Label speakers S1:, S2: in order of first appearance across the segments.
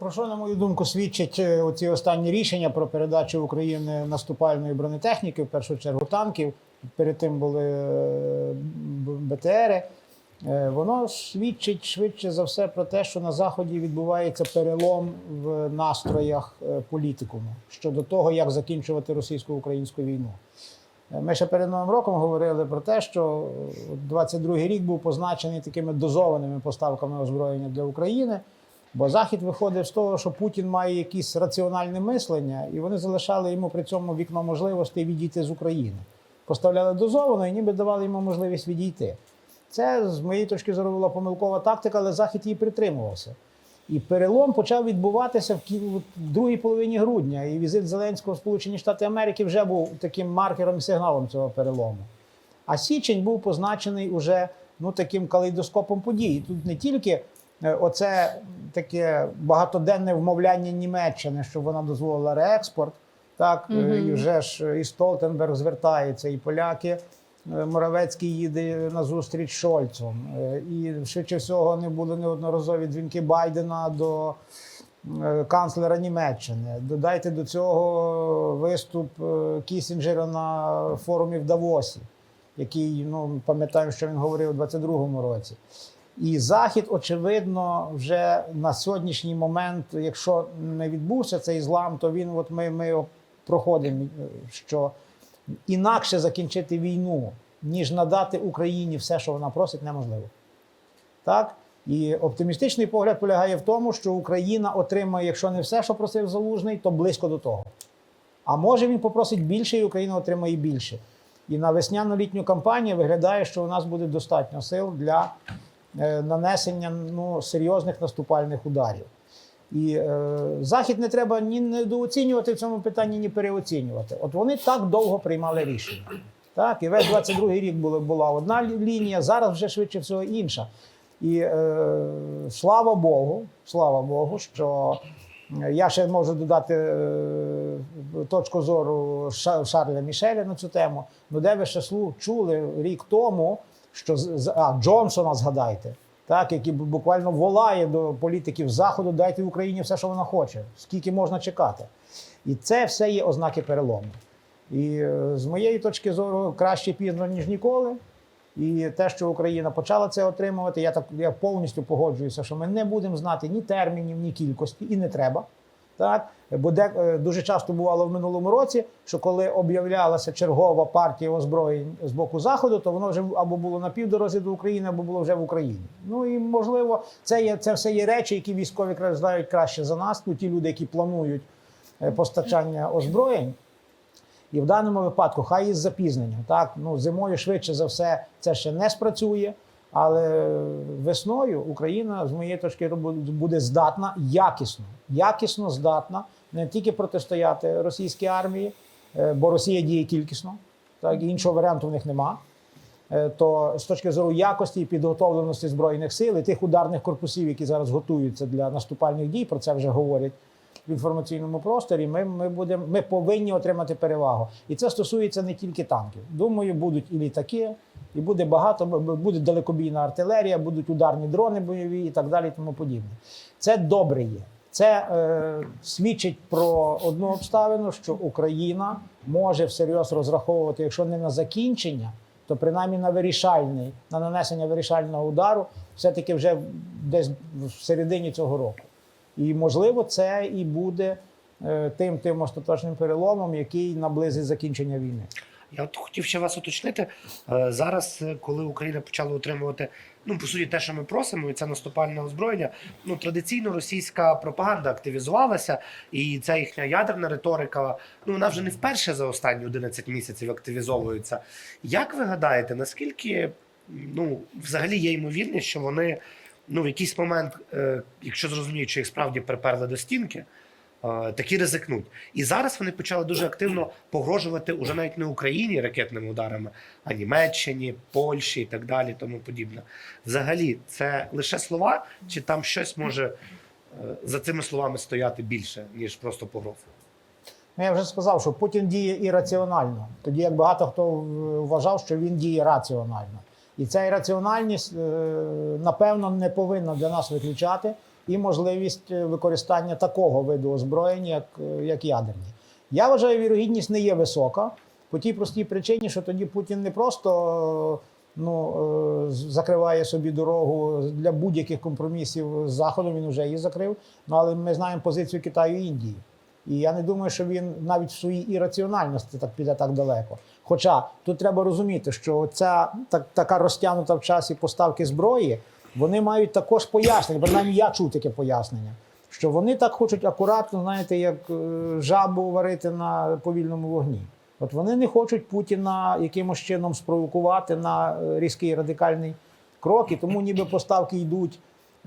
S1: про що, на мою думку, свідчать е, оці останні рішення про передачу України наступальної бронетехніки, в першу чергу танків. Перед тим були е, БТРи. Е, Воно свідчить швидше за все про те, що на Заході відбувається перелом в настроях політикуму щодо того, як закінчувати російсько-українську війну. Ми ще перед Новим роком говорили про те, що 22-й рік був позначений такими дозованими поставками озброєння для України. Бо Захід виходив з того, що Путін має якесь раціональне мислення, і вони залишали йому при цьому вікно можливостей відійти з України. Поставляли дозовано і ніби давали йому можливість відійти. Це, з моєї точки зору, була помилкова тактика, але Захід її притримувався. І перелом почав відбуватися в другій половині грудня. І візит Зеленського в Сполучені Штати Америки вже був таким маркером і сигналом цього перелому. А січень був позначений уже ну, таким калейдоскопом подій. Тут не тільки оце таке багатоденне вмовляння Німеччини, щоб вона дозволила реекспорт. Так, е, і вже ж і Столтенберг звертається, і поляки. е, Моравецький їде на зустріч Шольцом. Е, І швидше всього не були неодноразові дзвінки Байдена до е, канцлера Німеччини. Додайте до цього виступ е, Кісінджера на форумі в Давосі, який ну пам'ятаємо, що він говорив у 22-му році. І Захід, очевидно, вже на сьогоднішній момент, якщо не відбувся цей злам, то він, от ми, ми проходимо, е, що інакше закінчити війну, ніж надати Україні все, що вона просить, неможливо. Так? І оптимістичний погляд полягає в тому, що Україна отримає, якщо не все, що просив Залужний, то близько до того. А може він попросить більше, і Україна отримає більше. І на весняно-літню кампанію виглядає, що у нас буде достатньо сил для нанесення ну, серйозних наступальних ударів. І е, Захід не треба ні недооцінювати в цьому питанні, ні переоцінювати. От вони так довго приймали рішення. Так, і весь 22-й рік була, була одна лінія, зараз вже швидше всього інша. І е, слава Богу, слава Богу, що е, я ще можу додати е, точку зору Шарля Мішеля на цю тему. Ну, де ви ще чули рік тому, що а, Джонсона згадайте, так, який буквально волає до політиків Заходу, дайте Україні все, що вона хоче, скільки можна чекати. І це все є ознаки перелому. І е, з моєї точки зору, краще пізно, ніж ніколи. І те, що Україна почала це отримувати, я так я повністю погоджуюся, що ми не будемо знати ні термінів, ні кількості, і не треба. Так? Бо де, е, дуже часто бувало в минулому році, що коли об'являлася чергова партія озброєнь з боку Заходу, то воно вже або було на півдорозі до України, або було вже в Україні. Ну і можливо, це є це все є речі, які військові знають краще за нас. Ну, ті люди, які планують е, постачання озброєнь. І в даному випадку, хай із запізненням. Так, ну зимою швидше за все це ще не спрацює. Але весною Україна, з моєї точки буде здатна якісно, якісно здатна не тільки протистояти російській армії, е, бо Росія діє кількісно, так іншого варіанту в них нема. Е, То з точки зору якості і підготовленості збройних сил і тих ударних корпусів, які зараз готуються для наступальних дій, про це вже говорять в інформаційному просторі. Ми, ми, будемо, ми повинні отримати перевагу. І це стосується не тільки танків. Думаю, будуть і літаки, і буде багато, буде далекобійна артилерія, будуть ударні дрони бойові і так далі, тому подібне. Це добре є. Це е, свідчить про одну обставину, що Україна може всерйоз розраховувати, якщо не на закінчення, то принаймні на вирішальний, на нанесення вирішального удару, все-таки вже десь в середині цього року. І можливо, це і буде е, тим тим остаточним переломом, який наблизить закінчення війни.
S2: Я от хотів ще вас уточнити. Е, Зараз, е, коли Україна почала отримувати, ну по суті, те, що ми просимо, і це наступальне озброєння. Ну традиційно російська пропаганда активізувалася, і ця їхня ядерна риторика, ну вона вже не вперше за останні 11 місяців активізовується. Як ви гадаєте, наскільки ну взагалі є ймовірність, що вони ну в якийсь момент, е, якщо зрозуміють, що їх справді приперли до стінки, такі ризикнуть. І зараз вони почали дуже активно погрожувати уже навіть не Україні ракетними ударами, а Німеччині, Польщі і так далі, тому подібне. Взагалі, це лише слова, чи там щось може е, за цими словами стояти більше, ніж просто погроза?
S1: Ну, я вже сказав, що Путін діє ірраціонально, тоді як багато хто вважав, що він діє раціонально. І ця ірраціональність, е, напевно, не повинна для нас виключати і можливість е, використання такого виду озброєння, як, е, як ядерні. Я вважаю, вірогідність не є висока по тій простій причині, що тоді Путін не просто е, ну, закриває собі дорогу для будь-яких компромісів з Заходом, він вже її закрив. Ну, але ми знаємо позицію Китаю і Індії. І я не думаю, що він навіть в своїй ірраціональності так піде так далеко. Хоча тут треба розуміти, що ця так, така розтягнута в часі поставки зброї, вони мають також пояснення, принаймні я чув таке пояснення, що вони так хочуть акуратно, знаєте, як е, жабу варити на повільному вогні. От вони не хочуть Путіна якимось чином спровокувати на е, різкий радикальний крок, і тому ніби поставки йдуть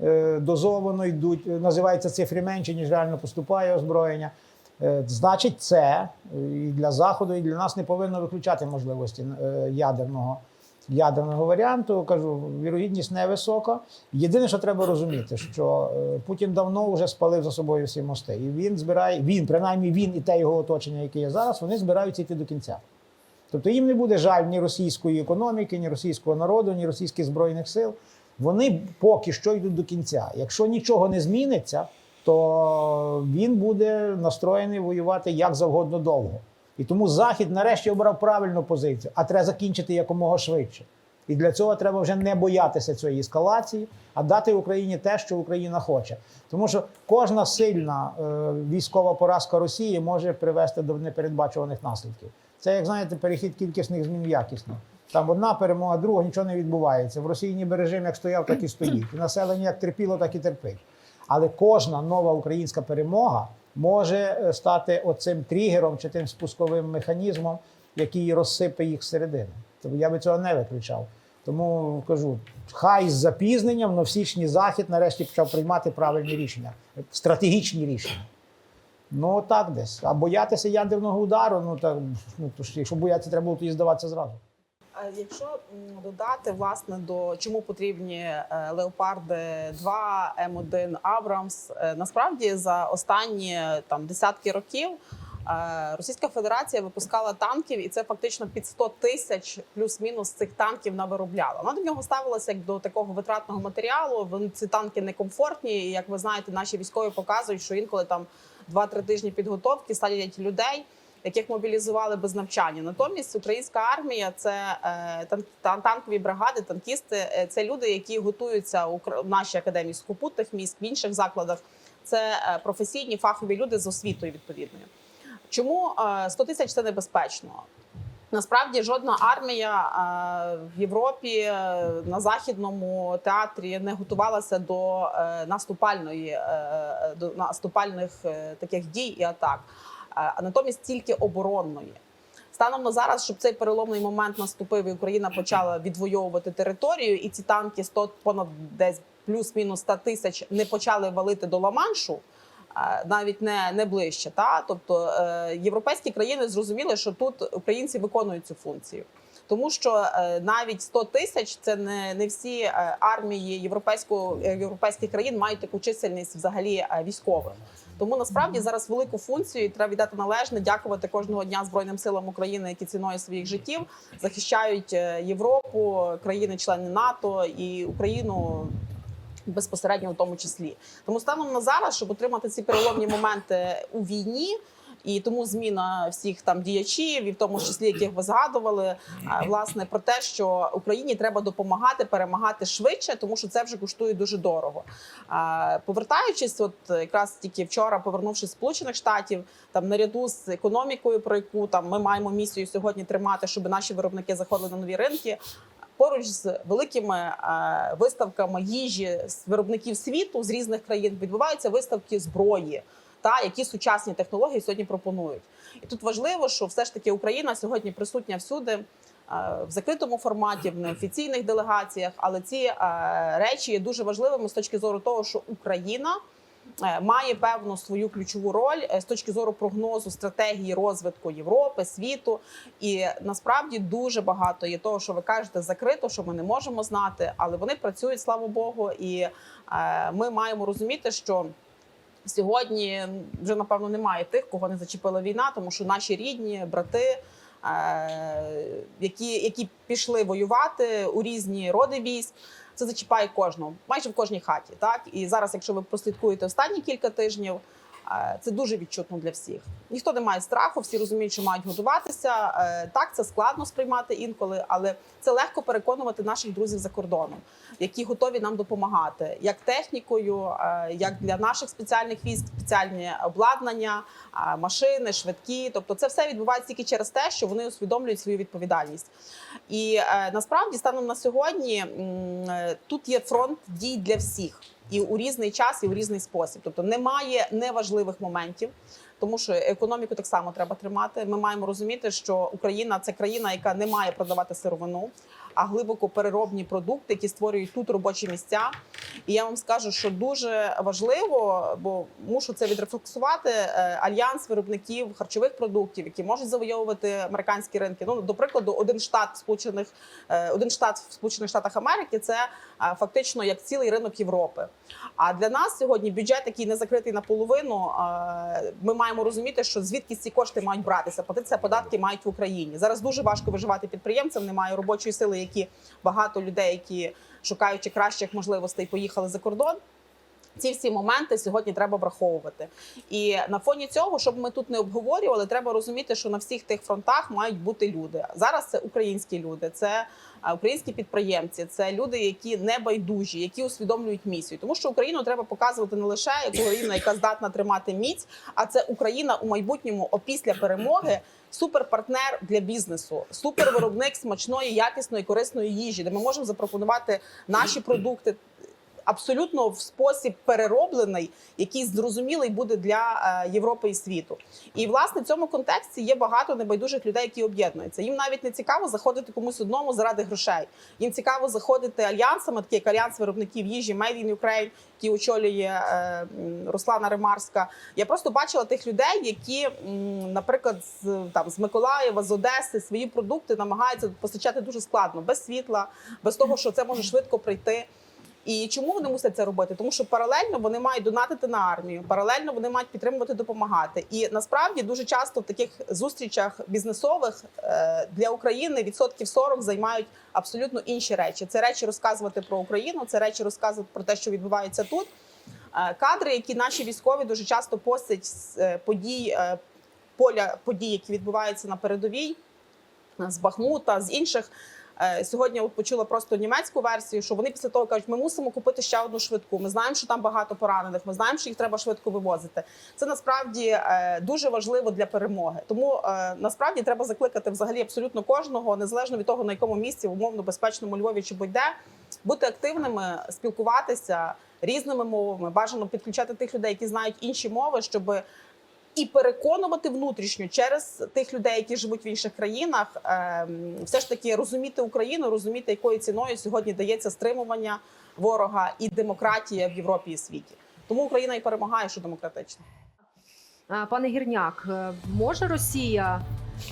S1: е, дозовано, йдуть, називається цифри менше, ніж реально поступає озброєння. Значить, це і для Заходу, і для нас не повинно виключати можливості ядерного, ядерного варіанту. Кажу, вірогідність невисока. Єдине, що треба розуміти, що е, Путін давно вже спалив за собою всі мости. І він збирає, він, принаймні він і те його оточення, яке є зараз, вони збираються йти до кінця. Тобто їм не буде жаль ні російської економіки, ні російського народу, ні російських збройних сил. Вони поки що йдуть до кінця. Якщо нічого не зміниться, то він буде настроєний воювати як завгодно довго. І тому Захід нарешті обрав правильну позицію, а треба закінчити якомога швидше. І для цього треба вже не боятися цієї ескалації, а дати Україні те, що Україна хоче. Тому що кожна сильна е, військова поразка Росії може привести до непередбачуваних наслідків. Це, як знаєте, перехід кількісних змін в якісних. Там одна перемога, друга нічого не відбувається. В Росії ніби режим як стояв, так і стоїть. І населення як терпіло, так і терпить. Але кожна нова українська перемога може е, стати оцим тригером чи тим спусковим механізмом, який розсипе їх зсередини. Тобто я би цього не виключав. Тому кажу, хай з запізненням, але в січні захід нарешті почав приймати правильні рішення, стратегічні рішення. Ну так десь. А боятися ядерного удару, ну так ну то ж, якщо боятися, треба було тоді здаватися зразу.
S3: Е, Якщо додати власне до чому потрібні е, леопарди 2 М1 Абрамс, е, насправді за останні там десятки років е, Російська Федерація випускала танків, і це фактично під 100 тисяч плюс-мінус цих танків навиробляла. Вона до нього ставилася як до такого витратного матеріалу. Вони ці танки некомфортні. І як ви знаєте, наші військові показують, що інколи там 2-3 тижні підготовки садять людей яких мобілізували без навчання. Натомість українська армія це е, тан- тан- танкові бригади, танкісти. е, Це люди, які готуються у нашій академії сухопутних військ, в інших закладах. Це е, професійні фахові люди з освітою відповідною. Чому е, 100 тисяч це небезпечно? Насправді жодна армія в Європі на західному театрі не готувалася до наступальної до наступальних таких дій і атак, а натомість тільки оборонної. Станом на зараз, щоб цей переломний момент наступив, і Україна почала відвоювати територію, і ці танки 100 понад десь плюс-мінус 100 тисяч не почали валити до Ла-Маншу, навіть не, не ближче. Та тобто е, європейські країни зрозуміли, що тут українці виконують цю функцію. Тому що е, навіть 100 тисяч це не, не всі е, армії європейського е, європейських країн мають таку чисельність взагалі е, військових. Тому насправді зараз велику функцію і треба віддати належне, дякувати кожного дня збройним силам України, які ціною своїх життів захищають е, Європу, країни-члени НАТО і Україну безпосередньо в тому числі. Тому станом на зараз, щоб отримати ці переломні моменти у війні. І тому зміна всіх там діячів, і в тому числі яких ви згадували, власне про те, що Україні треба допомагати перемагати швидше, тому що це вже коштує дуже дорого. Повертаючись, от якраз тільки вчора, повернувшись з сполучених штатів, там наряду з економікою, про яку там ми маємо місію сьогодні тримати, щоб наші виробники заходили на нові ринки. Поруч з великими е, виставками їжі з виробників світу з різних країн відбуваються виставки зброї, та які сучасні технології сьогодні пропонують. І тут важливо, що все ж таки Україна сьогодні присутня всюди. е, В закритому форматі, в неофіційних делегаціях, але ці е, речі є дуже важливими з точки зору того, що Україна е, має певну свою ключову роль з точки зору прогнозу стратегії розвитку Європи, світу. І насправді дуже багато є того, що ви кажете, закрито, що ми не можемо знати, але вони працюють, слава Богу, і ми маємо розуміти, що. Сьогодні вже напевно немає тих, кого не зачепила війна, тому що наші рідні брати, е, які, які пішли воювати у різні роди військ, це зачіпає кожного, майже в кожній хаті. Так і зараз, якщо ви прослідкуєте останні кілька тижнів, це дуже відчутно для всіх. Ніхто не має страху, всі розуміють, що мають готуватися. Е, Так, це складно сприймати інколи, але це легко переконувати наших друзів за кордоном, які готові нам допомагати, як технікою, е, як для наших спеціальних військ, спеціальні обладнання, е, машини, швидкі. Тобто, це все відбувається тільки через те, що вони усвідомлюють свою відповідальність. І е, насправді, станом на сьогодні, е, тут є фронт дій для всіх. І у різний час, і у різний спосіб. Тобто немає неважливих моментів, тому що економіку так само треба тримати. Ми маємо розуміти, що Україна це країна, яка не має продавати сировину, а глибоко переробні продукти, які створюють тут робочі місця. І я вам скажу, що дуже важливо, бо мушу це відрефлексувати. е, Альянс виробників харчових продуктів, які можуть завойовувати американські ринки. Ну до прикладу, один штат сполучених е, один штат в Сполучених Штатах Америки це е, фактично як цілий ринок Європи. А для нас сьогодні бюджет, який не закритий наполовину, ми маємо розуміти, що звідки ці кошти мають братися. Платитися податки мають в Україні. Зараз дуже важко виживати підприємцям. Немає робочої сили, які багато людей, які шукаючи кращих можливостей, поїхали за кордон. Ці всі моменти сьогодні треба враховувати. І на фоні цього, щоб ми тут не обговорювали, треба розуміти, що на всіх тих фронтах мають бути люди. Зараз це українські люди, це українські підприємці, це люди, які не байдужі, які усвідомлюють місію. Тому що Україну треба показувати не лише як Україна, яка здатна тримати міць, а це Україна у майбутньому опісля перемоги. Суперпартнер для бізнесу, супервиробник смачної, якісної, корисної їжі, де ми можемо запропонувати наші продукти абсолютно в спосіб перероблений, який зрозумілий буде для е, Європи і світу. І власне в цьому контексті є багато небайдужих людей, які об'єднуються. Їм навіть не цікаво заходити комусь одному заради грошей. Їм цікаво заходити альянсами, такі як альянс виробників їжі Made in Ukraine, який очолює е, Руслана Ремарська. Я просто бачила тих людей, які, наприклад, з там з Миколаєва, з Одеси свої продукти намагаються постачати дуже складно, без світла, без того, що це може швидко прийти. І чому вони мусять це робити? Тому що паралельно вони мають донатити на армію, паралельно вони мають підтримувати, допомагати. І насправді дуже часто в таких зустрічах бізнесових е, для України відсотків 40 займають абсолютно інші речі. Це речі розказувати про Україну, це речі розказувати про те, що відбувається тут. Е, Кадри, які наші військові дуже часто постять з е, подій поля подій, які відбуваються на передовій з Бахмута, з інших. Е, Сьогодні от почула просто німецьку версію, що вони після того кажуть, ми мусимо купити ще одну швидку. Ми знаємо, що там багато поранених. Ми знаємо, що їх треба швидко вивозити. Це насправді е, дуже важливо для перемоги. Тому е, насправді треба закликати взагалі абсолютно кожного, незалежно від того на якому місці, в умовно безпечному Львові чи будь-де, бути активними, спілкуватися різними мовами. Бажано підключати тих людей, які знають інші мови, щоб і переконувати внутрішньо через тих людей, які живуть в інших країнах, ем, все ж таки розуміти Україну, розуміти, якою ціною сьогодні дається стримування ворога і демократія в Європі і світі. Тому Україна і перемагає, що демократично.
S4: А, Пане Гірняк, е, може Росія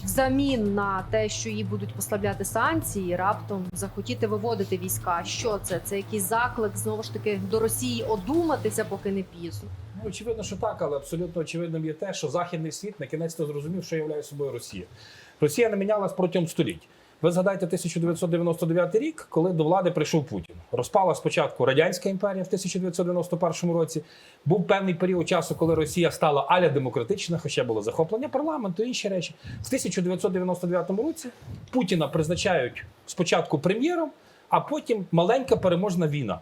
S4: взамін на те, що їй будуть послабляти санкції, раптом захотіти виводити війська? Що це? Це якийсь заклик знову ж таки до Росії одуматися, поки не пізно.
S5: Ну, очевидно, що так, але абсолютно очевидним є те, що західний світ на кінець то зрозумів, що являє собою Росія. Росія не мінялась протягом століть. Ви згадайте 1999 рік, коли до влади прийшов Путін. Розпала спочатку радянська імперія в 1991 році. Був певний період часу, коли Росія стала аля демократична, хоча було захоплення парламенту інші речі. В 1999 році Путіна призначають спочатку прем'єром, а потім маленька переможна війна.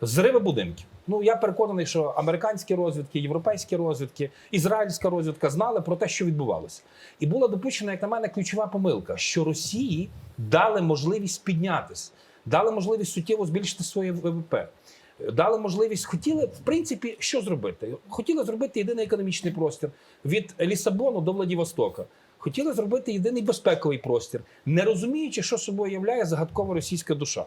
S5: Зриви будинків. Ну я переконаний, що американські розвідки, європейські розвідки, ізраїльська розвідка знали про те, що відбувалося, і була допущена, як на мене, ключова помилка, що Росії дали можливість піднятися, дали можливість суттєво збільшити своє ВВП. Дали можливість, хотіли в принципі що зробити? Хотіли зробити єдиний економічний простір від Лісабону до Владивостока. Хотіли зробити єдиний безпековий простір, не розуміючи, що собою являє загадкова російська душа.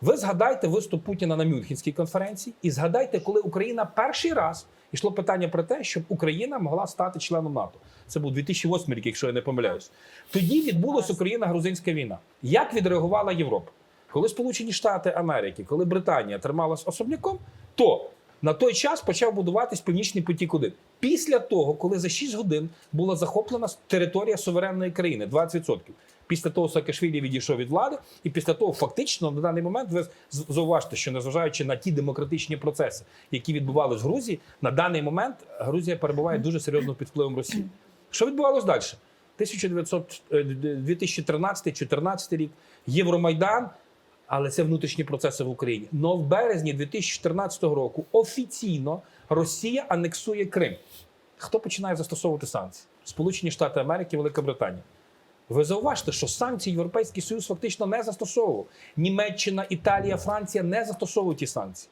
S5: Ви згадайте виступ Путіна на Мюнхенській конференції, і згадайте, коли Україна перший раз йшло питання про те, щоб Україна могла стати членом НАТО. Це був 2008 рік, якщо я не помиляюсь. Тоді відбулася Україна-грузинська війна. Як відреагувала Європа? Коли Сполучені Штати Америки, коли Британія трималась особняком, то на той час почав будуватись Північний потік 1 Після того, коли за 6 годин була захоплена територія суверенної країни, 20%. Після того Саакашвілі відійшов від влади, і після того фактично на даний момент ви зауважте, що незважаючи на ті демократичні процеси, які відбувалися в Грузії, на даний момент Грузія перебуває дуже серйозно під впливом Росії. Що відбувалось далі? 1900, е, 2013-2014 рік, Євромайдан, але це внутрішні процеси в Україні. Но в березні 2014 року офіційно Росія анексує Крим. Хто починає застосовувати санкції? Сполучені Штати Америки, Велика Британія. Ви зауважте, що санкції Європейський Союз фактично не застосовував. Німеччина, Італія, Франція не застосовують ті санкції.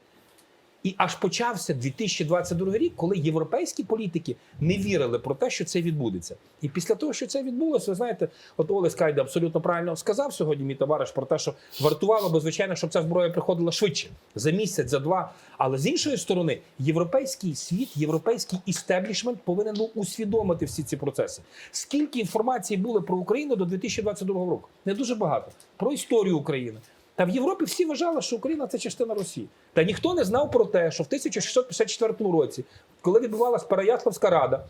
S5: І аж почався 2022 рік, коли європейські політики не вірили про те, що це відбудеться. І після того, що це відбулося, ви знаєте, от Олес Кайда абсолютно правильно сказав сьогодні, мій товариш, про те, що вартувало би, звичайно, щоб ця зброя приходила швидше за місяць, за два. Але з іншої сторони, європейський світ, європейський істеблішмент повинен був усвідомити всі ці процеси. Скільки інформації було про Україну до 2022 року? Не дуже багато. Про історію України. Та в Європі всі вважали, що Україна це частина Росії. Та ніхто не знав про те, що в 1654 році, коли відбувалась Переяславська рада,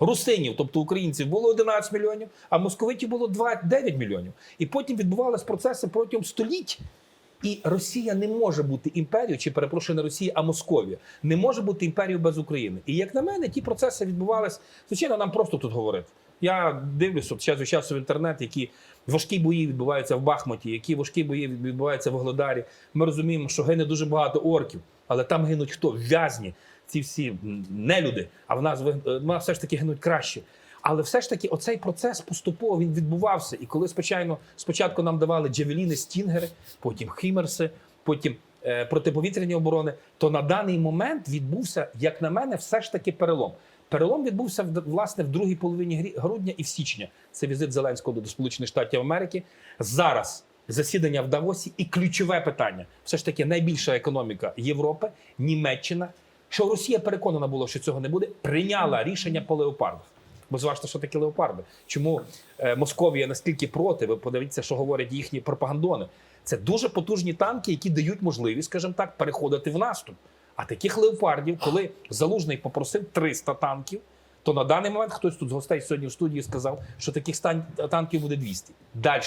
S5: русинів, тобто українців, було 11 мільйонів, а московитів було 2 9 мільйонів. І потім відбувались процеси протягом століть. І Росія не може бути імперією, чи перепрошую не Росія, а Московія не може бути імперією без України. І як на мене, ті процеси відбувались. Звичайно, нам просто тут говорити. Я дивлюся час від часу в інтернет, які важкі бої відбуваються в Бахмуті, які важкі бої відбуваються в Огледарі. Ми розуміємо, що гине дуже багато орків, але там гинуть хто? В'язні, ці всі нелюди. А в нас ви- е, в нас все ж таки гинуть краще. Але все ж таки, оцей процес поступово він відбувався. І коли спочатку, спочатку нам давали джавеліни, стінгери, потім хімерси, потім е, протиповітряні оборони, то на даний момент відбувся, як на мене, все ж таки перелом. Перелом відбувся в- власне в другій половині грудня і в січня. Це візит Зеленського до Сполучених Штатів Америки. Зараз засідання в Давосі і ключове питання: все ж таки найбільша економіка Європи, Німеччина. Що Росія переконана була, що цього не буде, прийняла рішення по леопардах. Бо зважте, що таке леопарди. Чому е, Московія настільки проти? Ви подивіться, що говорять їхні пропагандони. Це дуже потужні танки, які дають можливість, скажімо так, переходити в наступ. А таких леопардів, коли залужний попросив 300 танків, то на даний момент хтось тут з гостей сьогодні в студії сказав, що таких танків буде 200. Далі.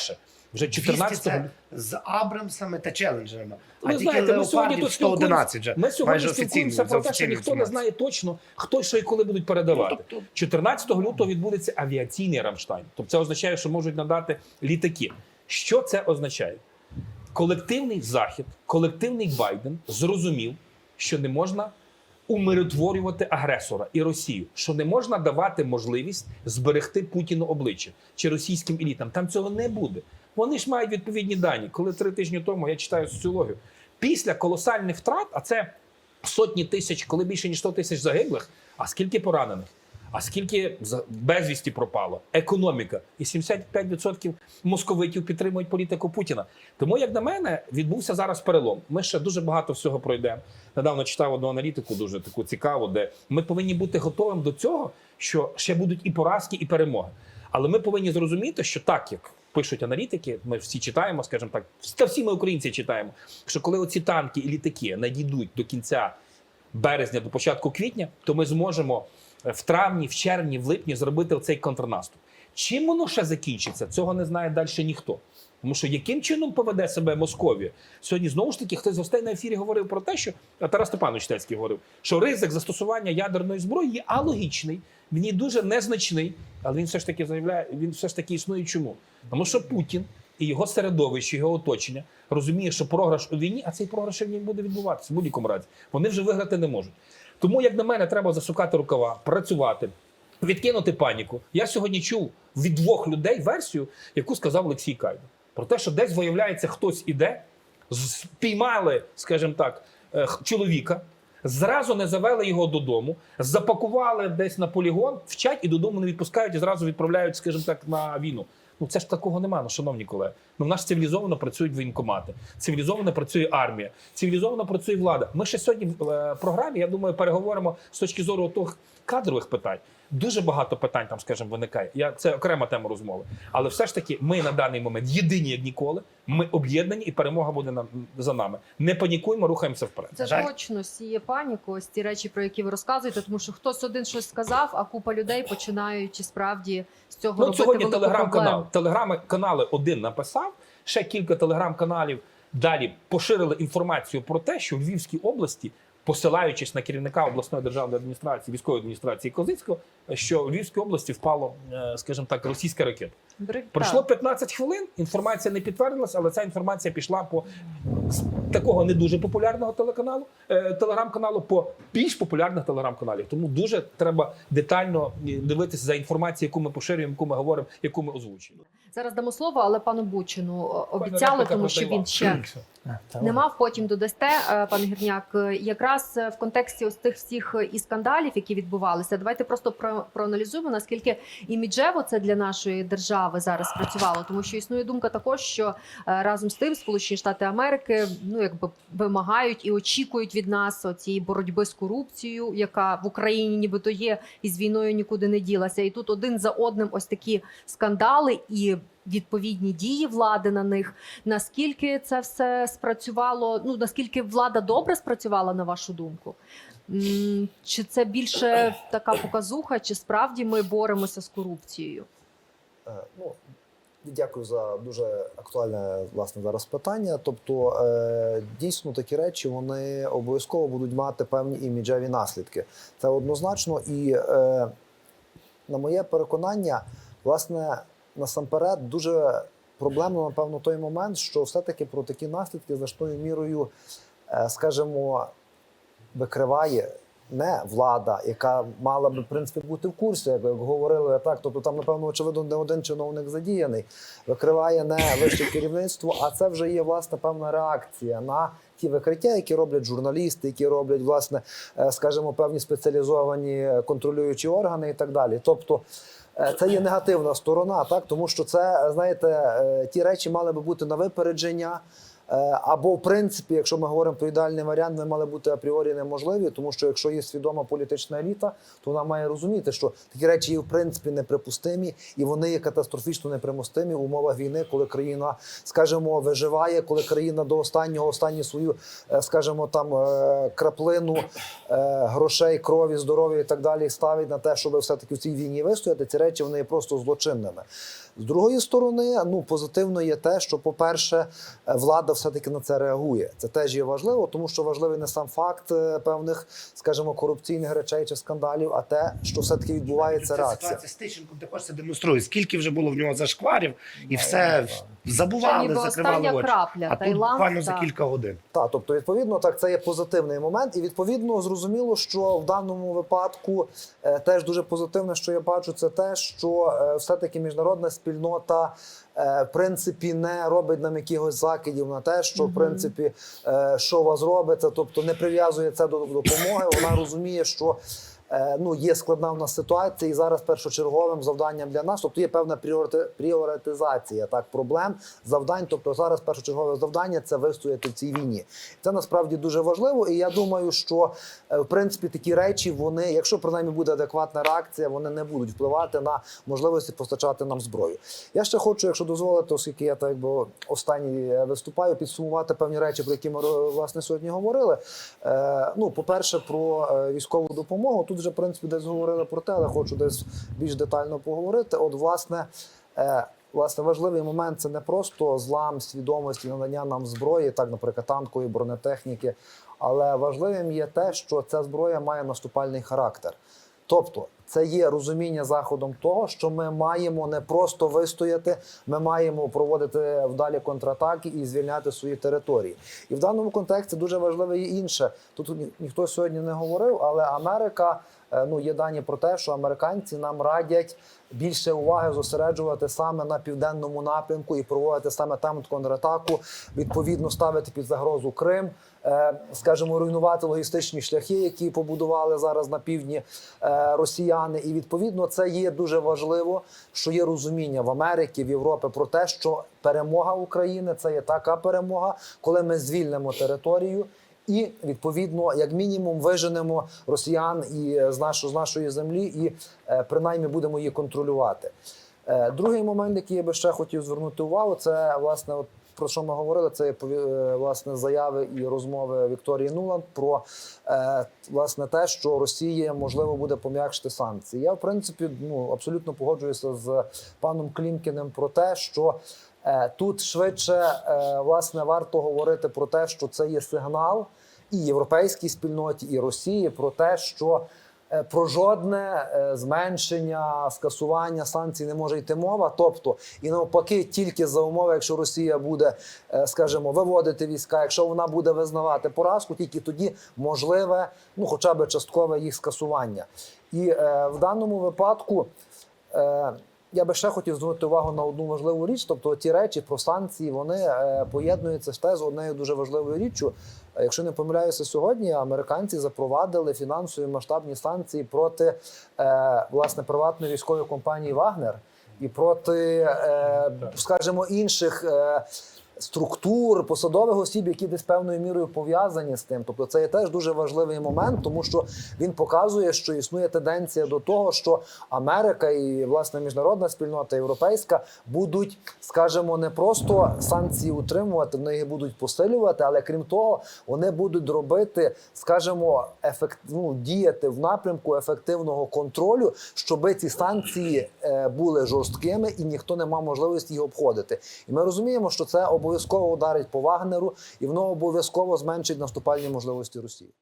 S5: Вже
S2: 200
S5: 14
S2: це з Абрамсами та челенджерами. А
S5: ви
S2: тільки
S5: знаєте, ми сьогодні тут
S2: 111 вже.
S5: Ми сьогодні
S2: майже
S5: спілкуємося про те, що ніхто не знає точно, хто що і коли будуть передавати.
S2: Ну, тобто-
S5: 14 лютого відбудеться авіаційний Рамштайн. Тобто це означає, що можуть надати літаки. Що це означає? Колективний захід, колективний Байден зрозумів, що не можна умиротворювати агресора і Росію, що не можна давати можливість зберегти Путіну обличчя чи російським елітам. Там цього не буде. Вони ж мають відповідні дані. Коли три тижні тому я читаю соціологію, після колосальних втрат, а це сотні тисяч, коли більше ніж 100 тисяч загиблих, а скільки поранених? А скільки безвісті пропало? Економіка. І 75% московитів підтримують політику Путіна. Тому, як на мене, відбувся зараз перелом. Ми ще дуже багато всього пройдемо. Недавно читав одну аналітику, дуже таку цікаву, де ми повинні бути готовим до цього, що ще будуть і поразки, і перемоги. Але ми повинні зрозуміти, що так як пишуть аналітики, ми всі читаємо, скажімо так, та всі ми українці читаємо, що коли оці танки і літаки надійдуть до кінця березня, до початку квітня, то ми зможемо в травні, в червні, в липні зробити цей контрнаступ. Чим воно ще закінчиться, цього не знає далі ніхто. Тому що яким чином поведе себе Московія? Сьогодні знову ж таки хтось з гостей на ефірі говорив про те, що Тарас Степанович Тельський говорив, що ризик застосування ядерної зброї є алогічний, він є дуже незначний, але він все ж таки заявляє, він все ж таки існує. Чому? Тому що Путін і його середовище, його оточення розуміє, що програш у війні, а цей програш у війні буде відбуватися в будь-якому разі. Вони вже виграти не можуть. Тому, як на мене, треба засукати рукава, працювати, відкинути паніку. Я сьогодні чув від двох людей версію, яку сказав Олексій Кайда. Про те, що десь виявляється, хтось іде, спіймали, скажімо так, е, чоловіка, зразу не завели його додому, запакували десь на полігон, вчать і додому не відпускають, і зразу відправляють, скажімо так, на війну. Ну це ж такого немає, ну, шановні колеги. Ну в нас цивілізовано працюють воєнкомати, цивілізовано працює армія, цивілізовано працює влада. Ми ще сьогодні в е, програмі, я думаю, переговоримо з точки зору тих кадрових питань. Дуже багато питань там, скажімо, виникає. Я це окрема тема розмови. Але все ж таки, ми на даний момент єдині як ніколи. Ми об'єднані, і перемога буде нам за нами. Не панікуємо, рухаємося вперед.
S4: Це
S2: Жаль.
S4: точно сіє паніку. Ось ті речі, про які ви розказуєте, тому що хтось один щось сказав, а купа людей починають справді з цього
S5: Ну,
S4: робити
S5: сьогодні телеграм-канал.
S4: проблему.
S5: Телеграм-канали один написав, ще кілька телеграм-каналів далі поширили інформацію про те, що в Львівській області, посилаючись на керівника обласної державної адміністрації, військової адміністрації Козицького, що в Львівській області впало, е, скажімо так, російська ракета. Пройшло 15 хвилин, інформація не підтвердилася, але ця інформація пішла по з такого не дуже популярного телеканалу, е, телеграм-каналу по більш популярних телеграм-каналів. Тому дуже треба детально е, дивитися за інформацією, яку ми поширюємо, яку ми говоримо, яку ми озвучуємо.
S4: Зараз дамо слово, але пану Бучину обіцяли, тому що він ще не мав. Потім додасте, е, пане Гірняк. Е, Якраз е, в контексті ось тих всіх е, і скандалів, які відбувалися, давайте просто про- проаналізуємо наскільки іміджево це для нашої держави зараз працювало, тому що існує думка також, що е, разом з тим Сполучені Штати Америки ну якби вимагають і очікують від нас цієї боротьби з корупцією, яка в Україні нібито є, і з війною нікуди не ділася. І тут один за одним ось такі скандали і. Відповідні дії влади на них наскільки це все спрацювало? Ну наскільки влада добре спрацювала на вашу думку? Чи це більше така показуха, чи справді ми боремося з корупцією?
S6: Е, Ну, дякую за дуже актуальне власне зараз питання. Тобто, е, дійсно такі речі вони обов'язково будуть мати певні іміджеві наслідки. Це однозначно, і е, на моє переконання, власне, насамперед дуже проблемно, напевно, той момент, що все-таки про такі наслідки значною мірою, е, скажімо, викриває не влада, яка мала би в принципі бути в курсі, як, говорили так. Тобто там, напевно, очевидно, не один чиновник задіяний, викриває не вище керівництво, а це вже є власне певна реакція на ті викриття, які роблять журналісти, які роблять власне, е, скажімо, певні спеціалізовані контролюючі органи і так далі. Тобто. Е, Це є негативна сторона, так тому що це знаєте, е, ті речі мали би бути на випередження. Е, Або, в принципі, якщо ми говоримо про ідеальний варіант, вони мали бути апріорі неможливі, тому що якщо є свідома політична еліта, то вона має розуміти, що такі речі є в принципі неприпустимі, і вони є катастрофічно непримустимі в умовах війни, коли країна, скажімо, виживає, коли країна до останнього останню свою, е, скажімо, там е, краплину грошей, крові, здоров'я і так далі ставить на те, щоб все-таки в цій війні вистояти. Ці речі вони є просто злочинними. З другої сторони, ну позитивно є те, що, по-перше, е, влада все-таки на це реагує. Це теж є важливо, тому що важливий не сам факт е, певних, скажімо, корупційних речей чи скандалів, а те, що все-таки відбувається
S2: Ця
S6: реакція.
S2: ситуація з Тищенком також це демонструє. Скільки вже було в нього зашкварів, і все
S4: Це
S2: забували,
S4: ніби
S2: закривали
S4: остання
S2: очі.
S4: крапля.
S2: А тут
S4: Таїланд
S2: буквально за
S4: так.
S2: кілька годин.
S6: Так, тобто, відповідно, так це є позитивний момент, і відповідно зрозуміло, що в даному випадку е, теж дуже позитивне, що я бачу, це те, що е, все-таки міжнародна спільнота. Е, В принципі, не робить нам якихось закидів на те, що в принципі е, що у вас робиться, тобто не прив'язує це до допомоги. Вона розуміє, що ну є складна в нас ситуація, і зараз першочерговим завданням для нас, тобто є певна пріорити- пріоритизація так проблем, завдань. Тобто зараз першочергове завдання це вистояти в цій війні. Це насправді дуже важливо, і я думаю, що е, в принципі такі речі, вони, якщо принаймні буде адекватна реакція, вони не будуть впливати на можливості постачати нам зброю. Я ще хочу, якщо дозволите, оскільки я так якби останній е, виступаю, підсумувати певні речі, про які ми власне сьогодні говорили. Е, ну, по-перше, про е, військову допомогу. Тут вже в принципі десь говорили про те, але хочу десь більш детально поговорити. От, власне. Е, Власне, важливий момент це не просто злам свідомості, надання нам зброї, так, наприклад, танкової бронетехніки. Але важливим є те, що ця зброя має наступальний характер. Тобто, це є розуміння заходом того, що ми маємо не просто вистояти, ми маємо проводити вдалі контратаки і звільняти свої території. І в даному контексті дуже важливе є інше. Тут ні- ніхто сьогодні не говорив, але Америка. е, Ну, є дані про те, що американці нам радять більше уваги зосереджувати саме на південному напрямку і проводити саме там контратаку, відповідно ставити під загрозу Крим, скажімо, руйнувати логістичні шляхи, які побудували зараз на півдні е, росіяни. І відповідно це є дуже важливо, що є розуміння в Америці, в Європі про те, що перемога України це є така перемога, коли ми звільнимо територію. І відповідно, як мінімум, виженемо росіян і е, з нашої, з нашої землі, і е, принаймні будемо її контролювати. Е, Другий момент, який я би ще хотів звернути увагу, це власне от про що ми говорили, це е, власне заяви і розмови Вікторії Нуланд про е, власне те, що Росія можливо буде пом'якшити санкції. Я в принципі ну абсолютно погоджуюся з паном Клімкіним про те, що е, тут швидше власне варто говорити про те, що це є сигнал і європейській спільноті, і Росії про те, що про жодне е, зменшення скасування санкцій не може йти мова. Тобто, і навпаки, тільки за умови, якщо Росія буде, е, скажімо, виводити війська, якщо вона буде визнавати поразку, тільки тоді можливе, ну хоча б часткове їх скасування. І е, в даному випадку. Е, я би ще хотів звернути увагу на одну важливу річ. Тобто, ті речі про санкції вони е, поєднуються ще з однією дуже важливою річчю. Е, Якщо не помиляюся, сьогодні американці запровадили фінансові масштабні санкції проти е, власне приватної військової компанії Вагнер і проти, скажімо, інших. Структур посадових осіб, які десь певною мірою пов'язані з тим, тобто це є теж дуже важливий момент, тому що він показує, що існує тенденція до того, що Америка і власне міжнародна спільнота європейська будуть, скажімо, не просто санкції утримувати, вони їх будуть посилювати, але крім того, вони будуть робити, скажімо, ефект, ну, діяти в напрямку ефективного контролю, щоб ці санкції е, були жорсткими і ніхто не мав можливості їх обходити. І ми розуміємо, що це обов'язково ударить по Вагнеру, і воно обов'язково зменшить наступальні можливості Росії.